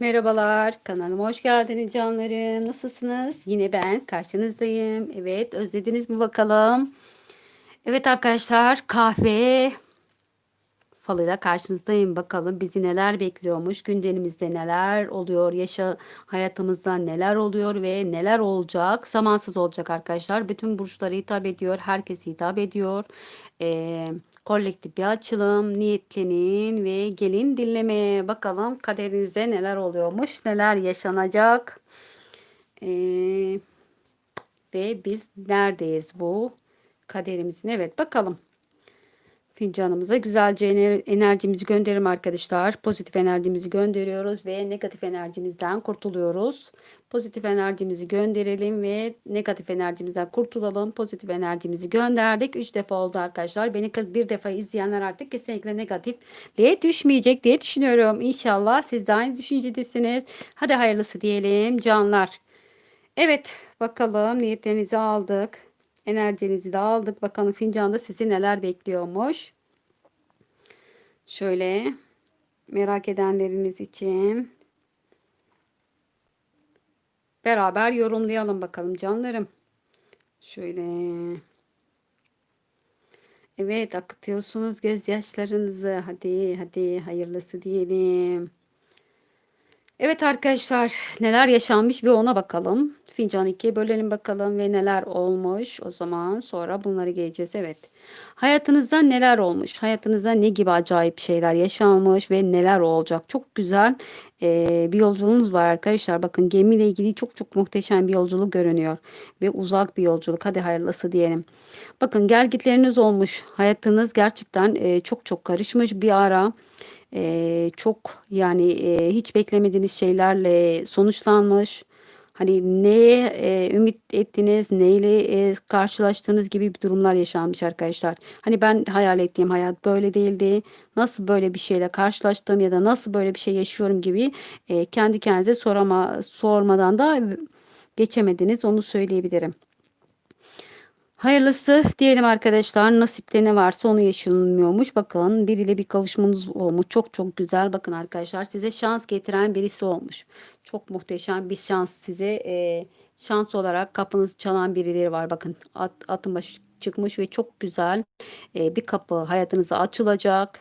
Merhabalar, kanalıma hoş geldiniz canlarım. Nasılsınız? Yine ben karşınızdayım. Evet, özlediniz mi bakalım? Evet arkadaşlar, kahve falıyla karşınızdayım. Bakalım bizi neler bekliyormuş, gündemimizde neler oluyor, yaşa hayatımızda neler oluyor ve neler olacak. Zamansız olacak arkadaşlar. Bütün burçlara hitap ediyor, herkese hitap ediyor. Ee, kolektif bir açılım, niyetlenin ve gelin dinlemeye. Bakalım kaderinizde neler oluyormuş, neler yaşanacak. Ee, ve biz neredeyiz bu kaderimizin? Evet bakalım. Fincanımıza güzelce ener- enerjimizi gönderelim arkadaşlar. Pozitif enerjimizi gönderiyoruz ve negatif enerjimizden kurtuluyoruz. Pozitif enerjimizi gönderelim ve negatif enerjimizden kurtulalım. Pozitif enerjimizi gönderdik. 3 defa oldu arkadaşlar. Beni 41 defa izleyenler artık kesinlikle negatifliğe düşmeyecek diye düşünüyorum. İnşallah siz de aynı düşüncedesiniz. Hadi hayırlısı diyelim canlar. Evet bakalım niyetlerinizi aldık. Enerjinizi de aldık. Bakalım fincanda sizi neler bekliyormuş. Şöyle merak edenleriniz için beraber yorumlayalım bakalım canlarım. Şöyle. Evet akıtıyorsunuz gözyaşlarınızı. Hadi hadi hayırlısı diyelim. Evet arkadaşlar neler yaşanmış bir ona bakalım. Fincan 2'ye bölelim bakalım ve neler olmuş. O zaman sonra bunları geleceğiz. Evet. Hayatınızda neler olmuş? Hayatınızda ne gibi acayip şeyler yaşanmış ve neler olacak? Çok güzel e, bir yolculuğunuz var arkadaşlar. Bakın gemiyle ilgili çok çok muhteşem bir yolculuk görünüyor. Ve uzak bir yolculuk. Hadi hayırlısı diyelim. Bakın gelgitleriniz olmuş. Hayatınız gerçekten e, çok çok karışmış bir ara. Eee, çok yani, eee, hiç beklemediğiniz şeylerle sonuçlanmış. Hani neye, eee, ümit ettiniz, neyle, eee, karşılaştığınız gibi bir durumlar yaşanmış arkadaşlar. Hani ben hayal ettiğim hayat böyle değildi. Nasıl böyle bir şeyle karşılaştım ya da nasıl böyle bir şey yaşıyorum gibi, eee, kendi kendinize sorama sormadan da geçemediniz, onu söyleyebilirim. Hayırlısı diyelim arkadaşlar. Nasipte ne varsa onu yaşanmıyormuş. Bakın biriyle bir kavuşmanız olmuş. Çok çok güzel. Bakın arkadaşlar size şans getiren birisi olmuş. Çok muhteşem bir şans size e, şans olarak kapınızı çalan birileri var. Bakın at, atın başı çıkmış ve çok güzel e, bir kapı hayatınıza açılacak.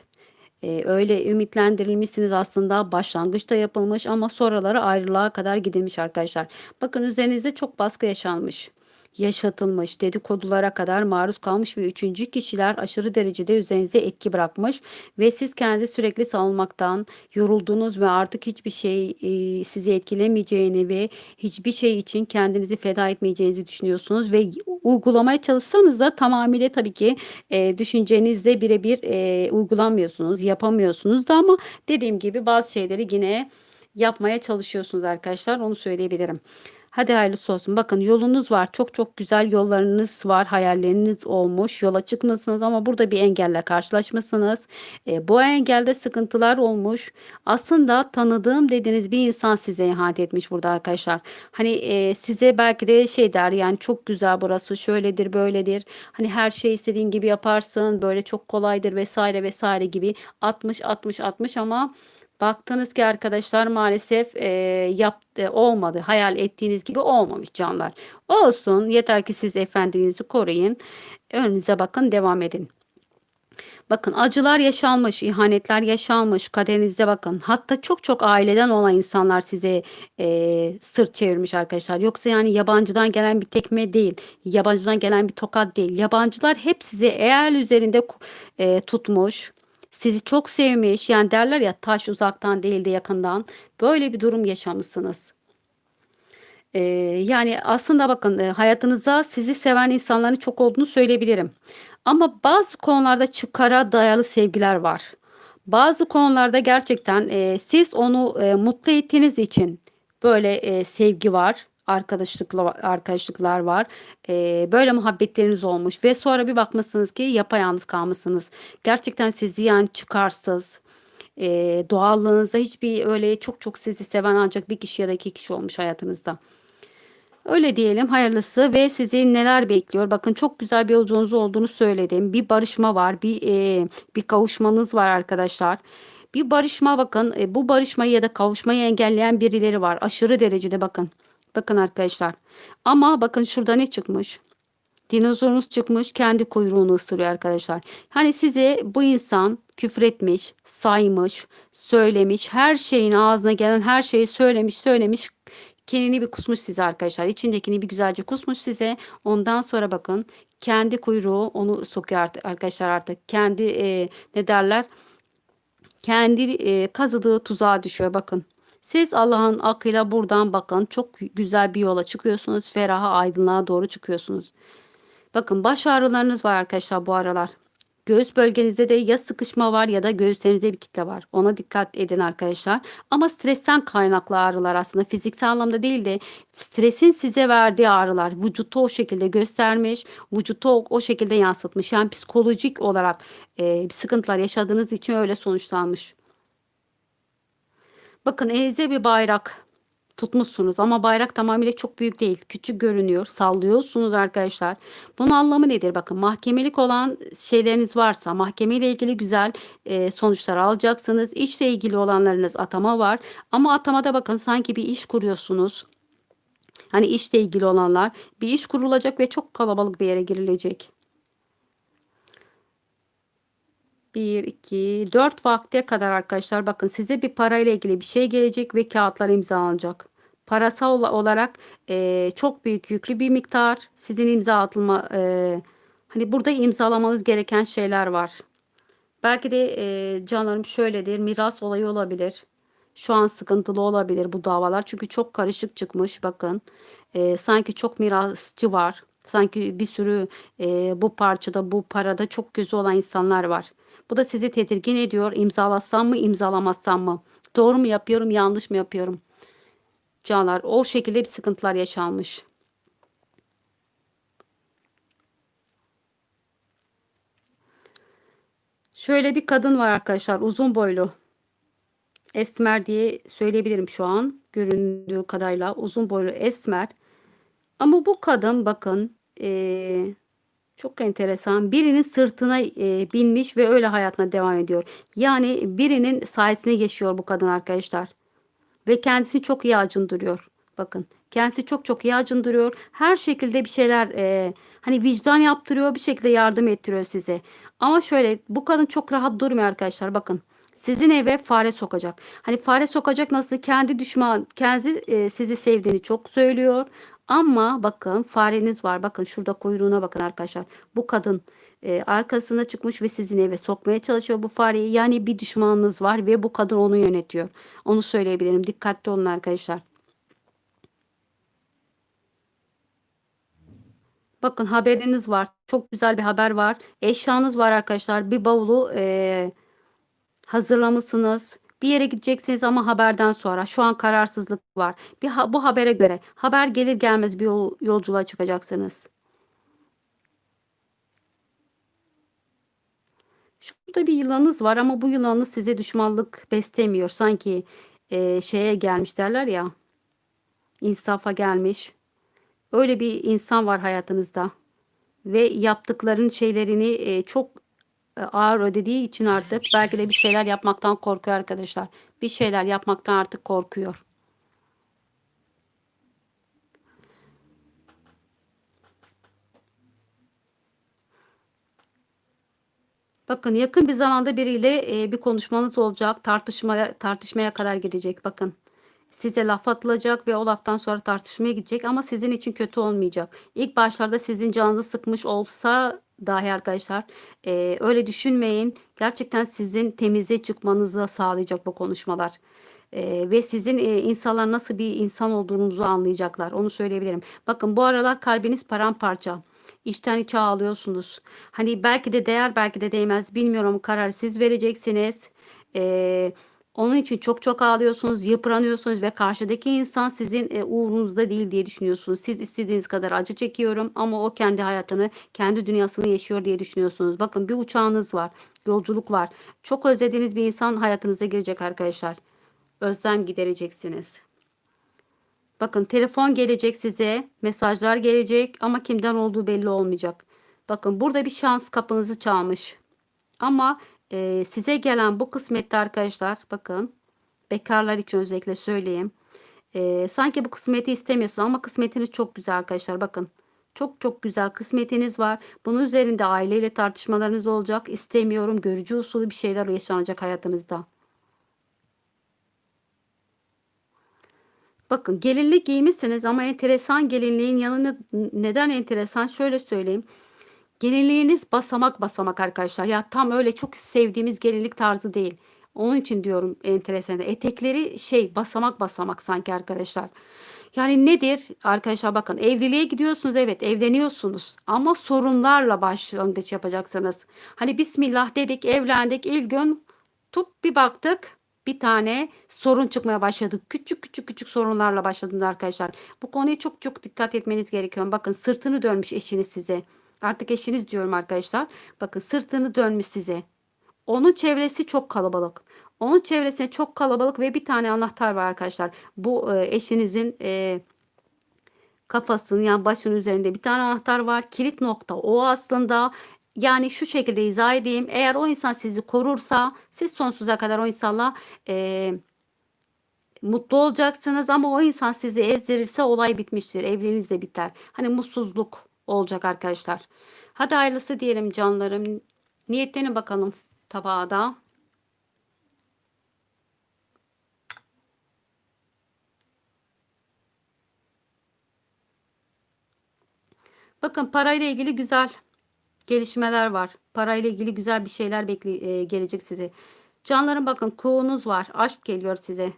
E, öyle ümitlendirilmişsiniz aslında başlangıçta yapılmış ama sonraları ayrılığa kadar gidilmiş arkadaşlar. Bakın üzerinizde çok baskı yaşanmış yaşatılmış, dedikodulara kadar maruz kalmış ve üçüncü kişiler aşırı derecede üzerinize etki bırakmış ve siz kendi sürekli savunmaktan yoruldunuz ve artık hiçbir şey e, sizi etkilemeyeceğini ve hiçbir şey için kendinizi feda etmeyeceğinizi düşünüyorsunuz ve uygulamaya çalışsanız da tamamıyla tabii ki e, düşüncenizle birebir e, uygulamıyorsunuz, yapamıyorsunuz da ama dediğim gibi bazı şeyleri yine yapmaya çalışıyorsunuz arkadaşlar. Onu söyleyebilirim. Hadi hayırlısı olsun. Bakın yolunuz var. Çok çok güzel yollarınız var. Hayalleriniz olmuş. Yola çıkmışsınız ama burada bir engelle karşılaşmışsınız. E, bu engelde sıkıntılar olmuş. Aslında tanıdığım dediğiniz bir insan size ihanet etmiş burada arkadaşlar. Hani e, size belki de şey der yani çok güzel burası şöyledir böyledir. Hani her şey istediğin gibi yaparsın. Böyle çok kolaydır vesaire vesaire gibi 60 60 60 ama Baktınız ki arkadaşlar maalesef e, yap, e, olmadı. Hayal ettiğiniz gibi olmamış canlar. Olsun yeter ki siz efendinizi koruyun. Önünüze bakın devam edin. Bakın acılar yaşanmış, ihanetler yaşanmış, kaderinizde bakın. Hatta çok çok aileden olan insanlar size e, sırt çevirmiş arkadaşlar. Yoksa yani yabancıdan gelen bir tekme değil, yabancıdan gelen bir tokat değil. Yabancılar hep size eğer üzerinde e, tutmuş, sizi çok sevmiş. Yani derler ya taş uzaktan değil de yakından. Böyle bir durum yaşamışsınız. Ee, yani aslında bakın e, hayatınızda sizi seven insanların çok olduğunu söyleyebilirim. Ama bazı konularda çıkara dayalı sevgiler var. Bazı konularda gerçekten e, siz onu e, mutlu ettiğiniz için böyle e, sevgi var arkadaşlıkla arkadaşlıklar var. Ee, böyle muhabbetleriniz olmuş ve sonra bir bakmışsınız ki yapayalnız kalmışsınız. Gerçekten sizi yani çıkarsız, e, doğallığınızda hiçbir öyle çok çok sizi seven ancak bir kişi ya da iki kişi olmuş hayatınızda. Öyle diyelim hayırlısı ve sizi neler bekliyor? Bakın çok güzel bir yolculuğunuz olduğunu söyledim. Bir barışma var, bir e, bir kavuşmanız var arkadaşlar. Bir barışma bakın. E, bu barışmayı ya da kavuşmayı engelleyen birileri var. Aşırı derecede bakın. Bakın arkadaşlar. Ama bakın şurada ne çıkmış? Dinozorunuz çıkmış kendi kuyruğunu ısırıyor arkadaşlar. Hani size bu insan küfretmiş, saymış, söylemiş, her şeyin ağzına gelen her şeyi söylemiş, söylemiş. Kendini bir kusmuş size arkadaşlar. İçindekini bir güzelce kusmuş size. Ondan sonra bakın kendi kuyruğu onu sokuyor artık arkadaşlar artık. Kendi e, ne derler? Kendi e, kazıdığı tuzağa düşüyor bakın. Siz Allah'ın akıyla buradan bakın çok güzel bir yola çıkıyorsunuz. Feraha aydınlığa doğru çıkıyorsunuz. Bakın baş ağrılarınız var arkadaşlar bu aralar. Göğüs bölgenizde de ya sıkışma var ya da göğüslerinizde bir kitle var. Ona dikkat edin arkadaşlar. Ama stresten kaynaklı ağrılar aslında fiziksel anlamda değil de stresin size verdiği ağrılar. Vücutta o şekilde göstermiş, vücutta o, o şekilde yansıtmış. Yani psikolojik olarak e, sıkıntılar yaşadığınız için öyle sonuçlanmış. Bakın elinizde bir bayrak tutmuşsunuz ama bayrak tamamıyla çok büyük değil. Küçük görünüyor. Sallıyorsunuz arkadaşlar. Bunun anlamı nedir? Bakın mahkemelik olan şeyleriniz varsa mahkemeyle ilgili güzel e, sonuçlar alacaksınız. İşle ilgili olanlarınız atama var. Ama atamada bakın sanki bir iş kuruyorsunuz. Hani işle ilgili olanlar bir iş kurulacak ve çok kalabalık bir yere girilecek. 1, 2, 4 vakte kadar arkadaşlar bakın size bir parayla ilgili bir şey gelecek ve kağıtlar imzalanacak. Parasal olarak e, çok büyük yüklü bir miktar sizin imza atılma e, hani burada imzalamanız gereken şeyler var. Belki de e, canlarım şöyledir miras olayı olabilir. Şu an sıkıntılı olabilir bu davalar çünkü çok karışık çıkmış bakın. E, sanki çok mirasçı var. Sanki bir sürü e, bu parçada bu parada çok gözü olan insanlar var. Bu da sizi tedirgin ediyor. İmzalatsam mı, imzalamazsam mı? Doğru mu yapıyorum, yanlış mı yapıyorum? Canlar o şekilde bir sıkıntılar yaşanmış. Şöyle bir kadın var arkadaşlar. Uzun boylu. Esmer diye söyleyebilirim şu an. Göründüğü kadarıyla uzun boylu esmer. Ama bu kadın bakın ee, çok enteresan. Birinin sırtına e, binmiş ve öyle hayatına devam ediyor. Yani birinin sayesinde yaşıyor bu kadın arkadaşlar. Ve kendisini çok iyi acındırıyor. Bakın kendisi çok çok iyi acındırıyor. Her şekilde bir şeyler e, hani vicdan yaptırıyor bir şekilde yardım ettiriyor size. Ama şöyle bu kadın çok rahat durmuyor arkadaşlar bakın. Sizin eve fare sokacak. Hani fare sokacak nasıl? Kendi düşman, kendi e, sizi sevdiğini çok söylüyor. Ama bakın fareniz var. Bakın şurada kuyruğuna bakın arkadaşlar. Bu kadın e, arkasına çıkmış ve sizin eve sokmaya çalışıyor bu fareyi. Yani bir düşmanınız var ve bu kadın onu yönetiyor. Onu söyleyebilirim. Dikkatli olun arkadaşlar. Bakın haberiniz var. Çok güzel bir haber var. Eşyanız var arkadaşlar. Bir bavulu e, hazırlamışsınız. Bir yere gideceksiniz ama haberden sonra. Şu an kararsızlık var. Bir ha bu habere göre haber gelir gelmez bir yol yolculuğa çıkacaksınız. Şurada bir yılanınız var ama bu yılanınız size düşmanlık beslemiyor. Sanki e, şeye gelmiş derler ya. insafa gelmiş. Öyle bir insan var hayatınızda. Ve yaptıkların şeylerini e, çok ağır ödediği için artık belki de bir şeyler yapmaktan korkuyor arkadaşlar. Bir şeyler yapmaktan artık korkuyor. Bakın yakın bir zamanda biriyle e, bir konuşmanız olacak. Tartışmaya tartışmaya kadar gidecek. Bakın size laf atılacak ve o laftan sonra tartışmaya gidecek ama sizin için kötü olmayacak. İlk başlarda sizin canınızı sıkmış olsa dahi arkadaşlar e, öyle düşünmeyin. Gerçekten sizin temize çıkmanızı sağlayacak bu konuşmalar. E, ve sizin e, insanlar nasıl bir insan olduğunuzu anlayacaklar. Onu söyleyebilirim. Bakın bu aralar kalbiniz paramparça. İçten içe ağlıyorsunuz. Hani belki de değer belki de değmez bilmiyorum karar siz vereceksiniz. Eee onun için çok çok ağlıyorsunuz, yıpranıyorsunuz ve karşıdaki insan sizin e, uğrunuzda değil diye düşünüyorsunuz. Siz istediğiniz kadar acı çekiyorum ama o kendi hayatını, kendi dünyasını yaşıyor diye düşünüyorsunuz. Bakın bir uçağınız var, yolculuk var. Çok özlediğiniz bir insan hayatınıza girecek arkadaşlar. Özlem gidereceksiniz. Bakın telefon gelecek size, mesajlar gelecek ama kimden olduğu belli olmayacak. Bakın burada bir şans kapınızı çalmış. Ama Ee, size gelen bu kısmette arkadaşlar bakın bekarlar için özellikle söyleyeyim. Ee, sanki bu kısmeti istemiyorsun ama kısmetiniz çok güzel arkadaşlar bakın. Çok çok güzel kısmetiniz var. Bunun üzerinde aileyle tartışmalarınız olacak. İstemiyorum görücü usulü bir şeyler yaşanacak hayatınızda. Bakın gelinlik giymişsiniz ama enteresan gelinliğin yanına neden enteresan şöyle söyleyeyim. Gelinliğiniz basamak basamak arkadaşlar. Ya tam öyle çok sevdiğimiz gelinlik tarzı değil. Onun için diyorum enteresan. Etekleri şey basamak basamak sanki arkadaşlar. Yani nedir? Arkadaşlar bakın evliliğe gidiyorsunuz evet evleniyorsunuz ama sorunlarla başlangıç yapacaksınız. Hani bismillah dedik evlendik ilk gün tup bir baktık bir tane sorun çıkmaya başladı. Küçük küçük küçük sorunlarla başladınız arkadaşlar. Bu konuya çok çok dikkat etmeniz gerekiyor. Bakın sırtını dönmüş eşiniz size. Artık eşiniz diyorum arkadaşlar. Bakın sırtını dönmüş size. Onun çevresi çok kalabalık. Onun çevresine çok kalabalık ve bir tane anahtar var arkadaşlar. Bu e, eşinizin e, kafasının yani başının üzerinde bir tane anahtar var. Kilit nokta o aslında. Yani şu şekilde izah edeyim. Eğer o insan sizi korursa siz sonsuza kadar o insanla e, mutlu olacaksınız ama o insan sizi ezdirirse olay bitmiştir. Evliliğiniz de biter. Hani mutsuzluk olacak arkadaşlar. Hadi hayırlısı diyelim canlarım. Niyetlerini bakalım tabağa da. Bakın parayla ilgili güzel gelişmeler var. Parayla ilgili güzel bir şeyler bekle gelecek size. Canlarım bakın kuğunuz var. Aşk geliyor size.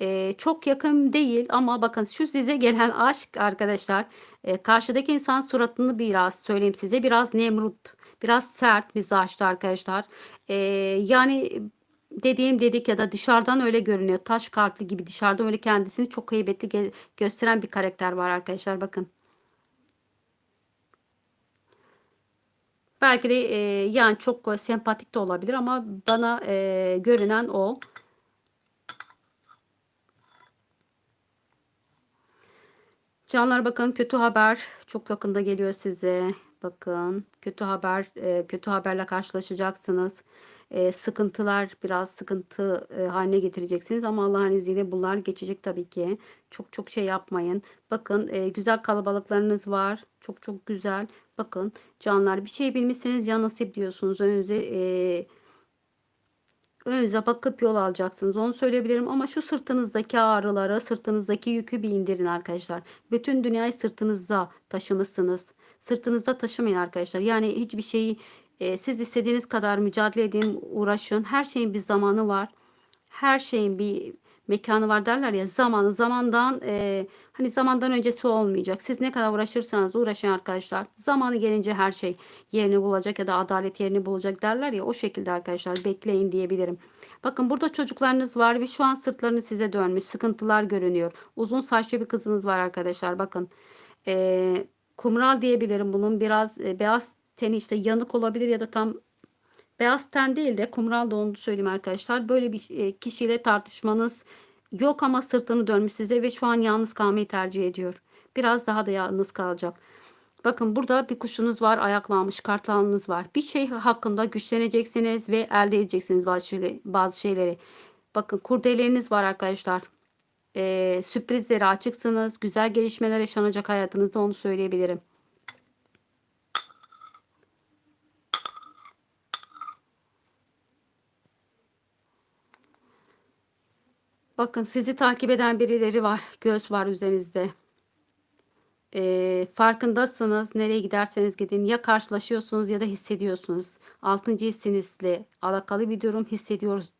E, çok yakın değil ama bakın şu size gelen aşk arkadaşlar. E, karşıdaki insan suratını biraz söyleyeyim size. Biraz Nemrut. Biraz sert mizaçlı arkadaşlar. E, yani dediğim dedik ya da dışarıdan öyle görünüyor. Taş kalpli gibi dışarıdan öyle kendisini çok heybetli gösteren bir karakter var arkadaşlar. Bakın. Belki de e, yani çok sempatik de olabilir ama bana e, görünen o. Canlar bakın kötü haber çok yakında geliyor size. Bakın kötü haber e, kötü haberle karşılaşacaksınız. E, sıkıntılar biraz sıkıntı e, haline getireceksiniz ama Allah'ın izniyle bunlar geçecek tabii ki. Çok çok şey yapmayın. Bakın güzel kalabalıklarınız var. Çok çok güzel. Bakın canlar bir şey bilmişsiniz ya nasip diyorsunuz önünüze e, önünüze bakıp yol alacaksınız. Onu söyleyebilirim ama şu sırtınızdaki ağrıları, sırtınızdaki yükü bir indirin arkadaşlar. Bütün dünyayı sırtınızda taşımışsınız. Sırtınızda taşımayın arkadaşlar. Yani hiçbir şeyi e, siz istediğiniz kadar mücadele edin, uğraşın. Her şeyin bir zamanı var. Her şeyin bir mekanı var derler ya zamanı zamandan e, hani zamandan öncesi olmayacak. Siz ne kadar uğraşırsanız uğraşın arkadaşlar. Zamanı gelince her şey yerini bulacak ya da adalet yerini bulacak derler ya o şekilde arkadaşlar bekleyin diyebilirim. Bakın burada çocuklarınız var ve şu an sırtlarını size dönmüş. Sıkıntılar görünüyor. Uzun saçlı bir kızınız var arkadaşlar. Bakın e, kumral diyebilirim bunun biraz e, beyaz teni işte yanık olabilir ya da tam Beyaz ten değil de kumral da onu söyleyeyim arkadaşlar. Böyle bir e, kişiyle tartışmanız yok ama sırtını dönmüş size ve şu an yalnız kalmayı tercih ediyor. Biraz daha da yalnız kalacak. Bakın burada bir kuşunuz var, ayaklanmış kartalınız var. Bir şey hakkında güçleneceksiniz ve elde edeceksiniz bazı, şeyleri, bazı şeyleri. Bakın kurdeleriniz var arkadaşlar. Ee, sürprizlere açıksınız. Güzel gelişmeler yaşanacak hayatınızda onu söyleyebilirim. Bakın sizi takip eden birileri var. Göz var üzerinizde. Ee, farkındasınız. Nereye giderseniz gidin. Ya karşılaşıyorsunuz ya da hissediyorsunuz. Altıncı hissinizle alakalı bir durum hissediyoruz.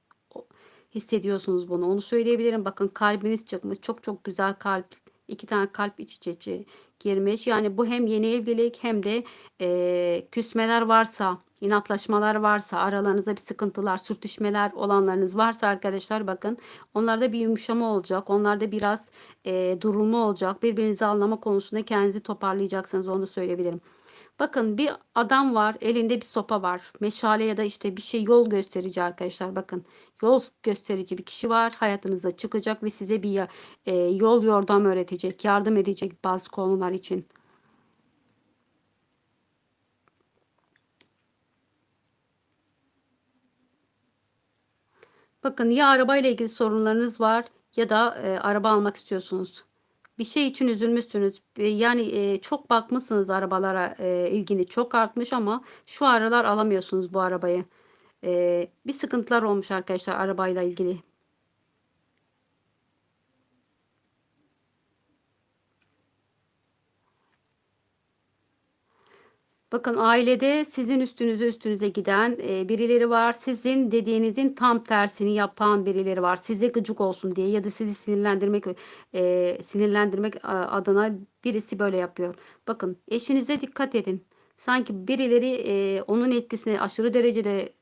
Hissediyorsunuz bunu. Onu söyleyebilirim. Bakın kalbiniz çıkmış. Çok çok güzel kalp. İki tane kalp iç içe girmiş. Yani bu hem yeni evlilik hem de e, küsmeler varsa inatlaşmalar varsa, aralarınızda bir sıkıntılar, sürtüşmeler olanlarınız varsa arkadaşlar bakın onlarda bir yumuşama olacak. Onlarda biraz e, durulma olacak. Birbirinizi anlama konusunda kendinizi toparlayacaksınız onu söyleyebilirim. Bakın bir adam var elinde bir sopa var. Meşale ya da işte bir şey yol gösterici arkadaşlar bakın. Yol gösterici bir kişi var hayatınıza çıkacak ve size bir e, yol yordam öğretecek, yardım edecek bazı konular için. Bakın ya arabayla ilgili sorunlarınız var ya da e, araba almak istiyorsunuz. Bir şey için üzülmüşsünüz. Yani e, çok bakmışsınız arabalara e, ilgini çok artmış ama şu aralar alamıyorsunuz bu arabayı. E, bir sıkıntılar olmuş arkadaşlar arabayla ilgili. Bakın ailede sizin üstünüze üstünüze giden e, birileri var. Sizin dediğinizin tam tersini yapan birileri var. Size gıcık olsun diye ya da sizi sinirlendirmek e, sinirlendirmek adına birisi böyle yapıyor. Bakın eşinize dikkat edin. Sanki birileri e, onun etkisine aşırı derecede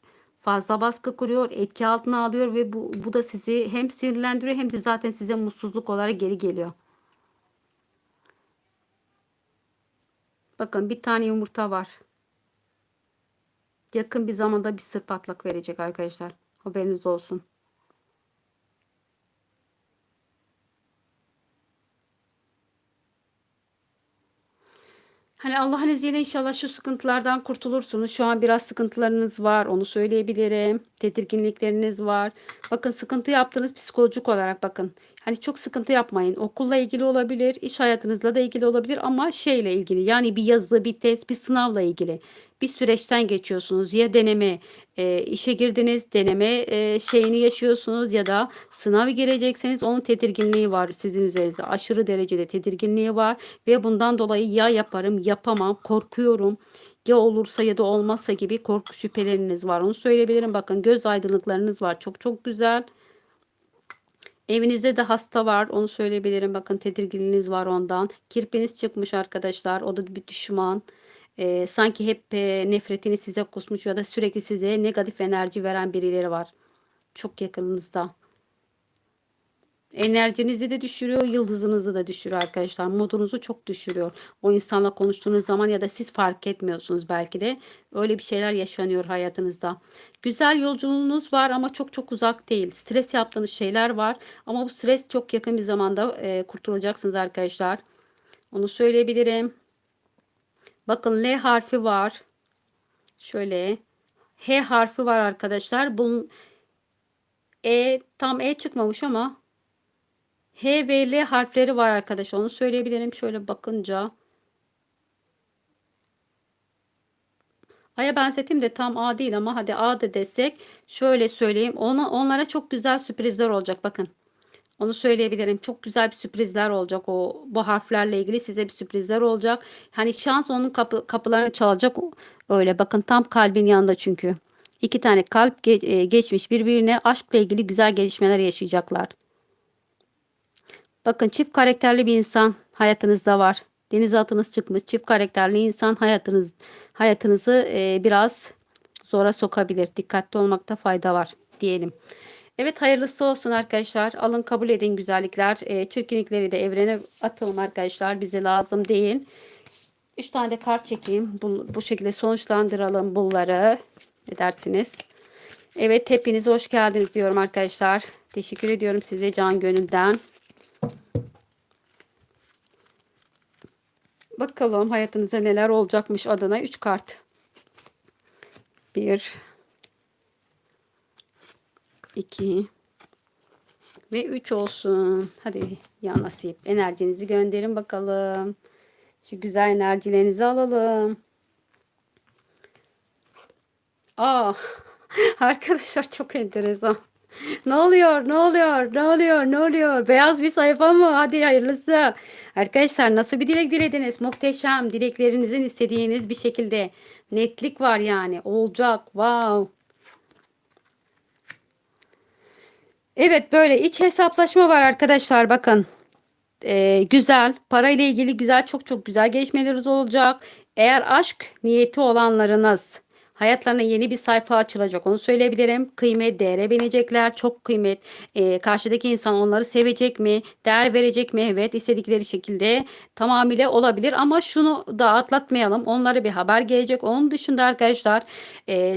fazla baskı kuruyor, etki altına alıyor ve bu, bu da sizi hem sinirlendiriyor hem de zaten size mutsuzluk olarak geri geliyor. Bakın bir tane yumurta var. Yakın bir zamanda bir sır patlak verecek arkadaşlar. Haberiniz olsun. Hani Allah'ın izniyle inşallah şu sıkıntılardan kurtulursunuz. Şu an biraz sıkıntılarınız var, onu söyleyebilirim. Tedirginlikleriniz var. Bakın sıkıntı yaptığınız psikolojik olarak bakın. Hani çok sıkıntı yapmayın. Okulla ilgili olabilir, iş hayatınızla da ilgili olabilir ama şeyle ilgili. Yani bir yazı, bir test, bir sınavla ilgili. Bir süreçten geçiyorsunuz. Ya deneme, e, işe girdiniz, deneme e, şeyini yaşıyorsunuz ya da sınavı girecekseniz onun tedirginliği var sizin üzerinizde. Aşırı derecede tedirginliği var ve bundan dolayı ya yaparım, yapamam, korkuyorum. Ya olursa ya da olmazsa gibi korku şüpheleriniz var. Onu söyleyebilirim. Bakın göz aydınlıklarınız var. Çok çok güzel. Evinizde de hasta var. Onu söyleyebilirim. Bakın tedirginliğiniz var ondan. Kirpiniz çıkmış arkadaşlar. O da bir düşman. Ee, sanki hep e, nefretini size kusmuş ya da sürekli size negatif enerji veren birileri var. Çok yakınınızda. Enerjinizi de düşürüyor, yıldızınızı da düşürüyor arkadaşlar. Modunuzu çok düşürüyor. O insanla konuştuğunuz zaman ya da siz fark etmiyorsunuz belki de. Öyle bir şeyler yaşanıyor hayatınızda. Güzel yolculuğunuz var ama çok çok uzak değil. Stres yaptığınız şeyler var ama bu stres çok yakın bir zamanda e, kurtulacaksınız arkadaşlar. Onu söyleyebilirim. Bakın L harfi var. Şöyle H harfi var arkadaşlar. Bunun E tam E çıkmamış ama H ve L harfleri var arkadaşlar. Onu söyleyebilirim şöyle bakınca. A'ya benzeteyim de tam A değil ama hadi A da desek şöyle söyleyeyim. Ona, onlara çok güzel sürprizler olacak bakın. Onu söyleyebilirim. Çok güzel bir sürprizler olacak o bu harflerle ilgili size bir sürprizler olacak. Hani şans onun kapı, kapılarını çalacak öyle. Bakın tam kalbin yanında çünkü. İki tane kalp ge- e, geçmiş birbirine aşkla ilgili güzel gelişmeler yaşayacaklar. Bakın çift karakterli bir insan hayatınızda var. Deniz atınız çıkmış. Çift karakterli insan hayatınız hayatınızı e, biraz zora sokabilir. Dikkatli olmakta fayda var diyelim. Evet hayırlısı olsun arkadaşlar. Alın kabul edin güzellikler. E, çirkinlikleri de evrene atalım arkadaşlar. Bize lazım değil. 3 tane de kart çekeyim. Bu, bu şekilde sonuçlandıralım bunları. Ne dersiniz? Evet hepiniz hoş geldiniz diyorum arkadaşlar. Teşekkür ediyorum size can gönülden. Bakalım hayatınızda neler olacakmış adına 3 kart. 1 2 ve 3 olsun. Hadi ya nasip. Enerjinizi gönderin bakalım. Şu güzel enerjilerinizi alalım. Aa, arkadaşlar çok enteresan. Ne oluyor? Ne oluyor? Ne oluyor? Ne oluyor? Beyaz bir sayfa mı? Hadi hayırlısı. Arkadaşlar nasıl bir dilek dilediniz? Muhteşem. Dileklerinizin istediğiniz bir şekilde netlik var yani. Olacak. Wow. Evet böyle iç hesaplaşma var arkadaşlar bakın. Ee, güzel parayla ilgili güzel çok çok güzel gelişmeleriniz olacak. Eğer aşk niyeti olanlarınız hayatlarına yeni bir sayfa açılacak onu söyleyebilirim. Kıymet değere binecekler çok kıymet. Ee, karşıdaki insan onları sevecek mi? Değer verecek mi? Evet istedikleri şekilde tamamıyla olabilir ama şunu da atlatmayalım. Onlara bir haber gelecek. Onun dışında arkadaşlar e,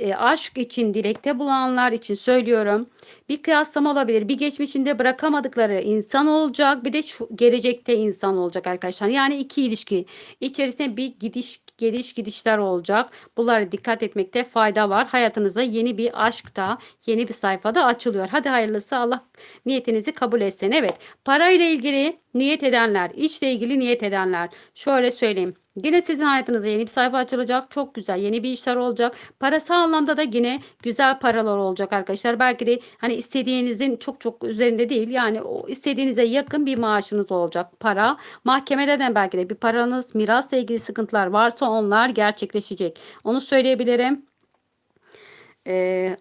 e, aşk için dilekte bulanlar için söylüyorum. Bir kıyaslama olabilir. Bir geçmişinde bırakamadıkları insan olacak. Bir de şu gelecekte insan olacak arkadaşlar. Yani iki ilişki içerisinde bir gidiş geliş gidişler olacak. Bunlara dikkat etmekte fayda var. Hayatınızda yeni bir aşk da yeni bir sayfada açılıyor. Hadi hayırlısı Allah niyetinizi kabul etsin. Evet parayla ilgili niyet edenler, işle ilgili niyet edenler. Şöyle söyleyeyim. Yine sizin hayatınızda yeni bir sayfa açılacak. Çok güzel yeni bir işler olacak. Parasal anlamda da yine güzel paralar olacak arkadaşlar. Belki de hani istediğinizin çok çok üzerinde değil. Yani o istediğinize yakın bir maaşınız olacak. Para. Mahkemede de belki de bir paranız, mirasla ilgili sıkıntılar varsa onlar gerçekleşecek. Onu söyleyebilirim.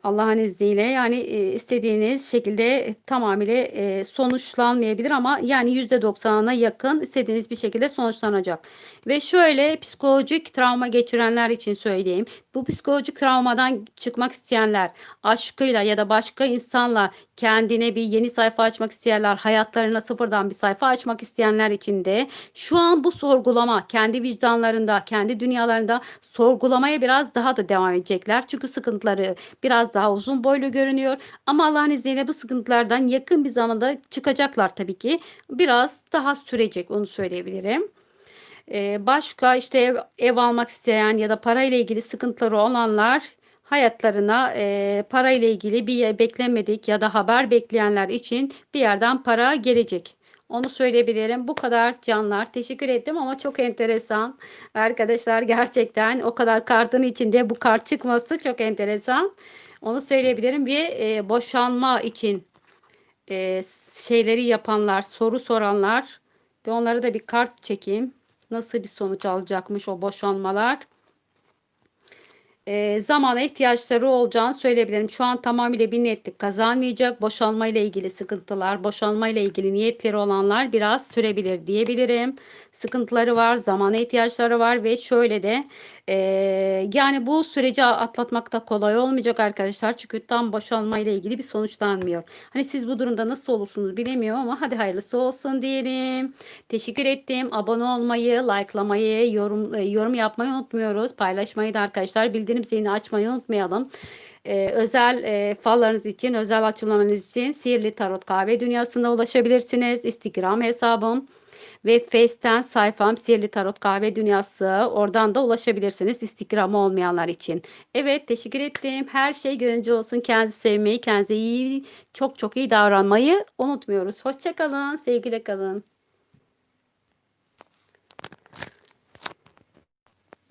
Allah'ın izniyle yani istediğiniz şekilde tamamıyla sonuçlanmayabilir ama yani %90'a yakın istediğiniz bir şekilde sonuçlanacak. Ve şöyle psikolojik travma geçirenler için söyleyeyim. Bu psikolojik travmadan çıkmak isteyenler, aşkıyla ya da başka insanla kendine bir yeni sayfa açmak isteyenler, hayatlarına sıfırdan bir sayfa açmak isteyenler için de şu an bu sorgulama kendi vicdanlarında, kendi dünyalarında sorgulamaya biraz daha da devam edecekler. Çünkü sıkıntıları biraz daha uzun boylu görünüyor. Ama Allah'ın izniyle bu sıkıntılardan yakın bir zamanda çıkacaklar tabii ki. Biraz daha sürecek onu söyleyebilirim. Ee, başka işte ev, ev almak isteyen ya da parayla ilgili sıkıntıları olanlar hayatlarına e, parayla ilgili bir beklemedik ya da haber bekleyenler için bir yerden para gelecek. Onu söyleyebilirim. Bu kadar canlar. Teşekkür ettim ama çok enteresan. Arkadaşlar gerçekten o kadar kartın içinde bu kart çıkması çok enteresan. Onu söyleyebilirim. Bir e, boşanma için e, şeyleri yapanlar, soru soranlar. Bir onlara da bir kart çekeyim. Nasıl bir sonuç alacakmış o boşanmalar e, zamana ihtiyaçları olacağını söyleyebilirim. Şu an tamamıyla bir netlik kazanmayacak. Boşalma ile ilgili sıkıntılar, boşalma ile ilgili niyetleri olanlar biraz sürebilir diyebilirim. Sıkıntıları var, zamana ihtiyaçları var ve şöyle de yani bu süreci atlatmak da kolay olmayacak arkadaşlar. Çünkü tam boşalma ile ilgili bir sonuçlanmıyor. Hani siz bu durumda nasıl olursunuz bilemiyorum ama hadi hayırlısı olsun diyelim. Teşekkür ettim. Abone olmayı, likelamayı, yorum e, yorum yapmayı unutmuyoruz. Paylaşmayı da arkadaşlar bildirim zilini açmayı unutmayalım. Ee, özel e, fallarınız için, özel açılmanız için Sihirli Tarot Kahve Dünyası'nda ulaşabilirsiniz. Instagram hesabım ve Face'ten sayfam Sihirli Tarot Kahve Dünyası. Oradan da ulaşabilirsiniz Instagram olmayanlar için. Evet teşekkür ettim. Her şey gönlünce olsun. Kendinizi sevmeyi, kendinize iyi, çok çok iyi davranmayı unutmuyoruz. Hoşçakalın. Sevgiyle kalın.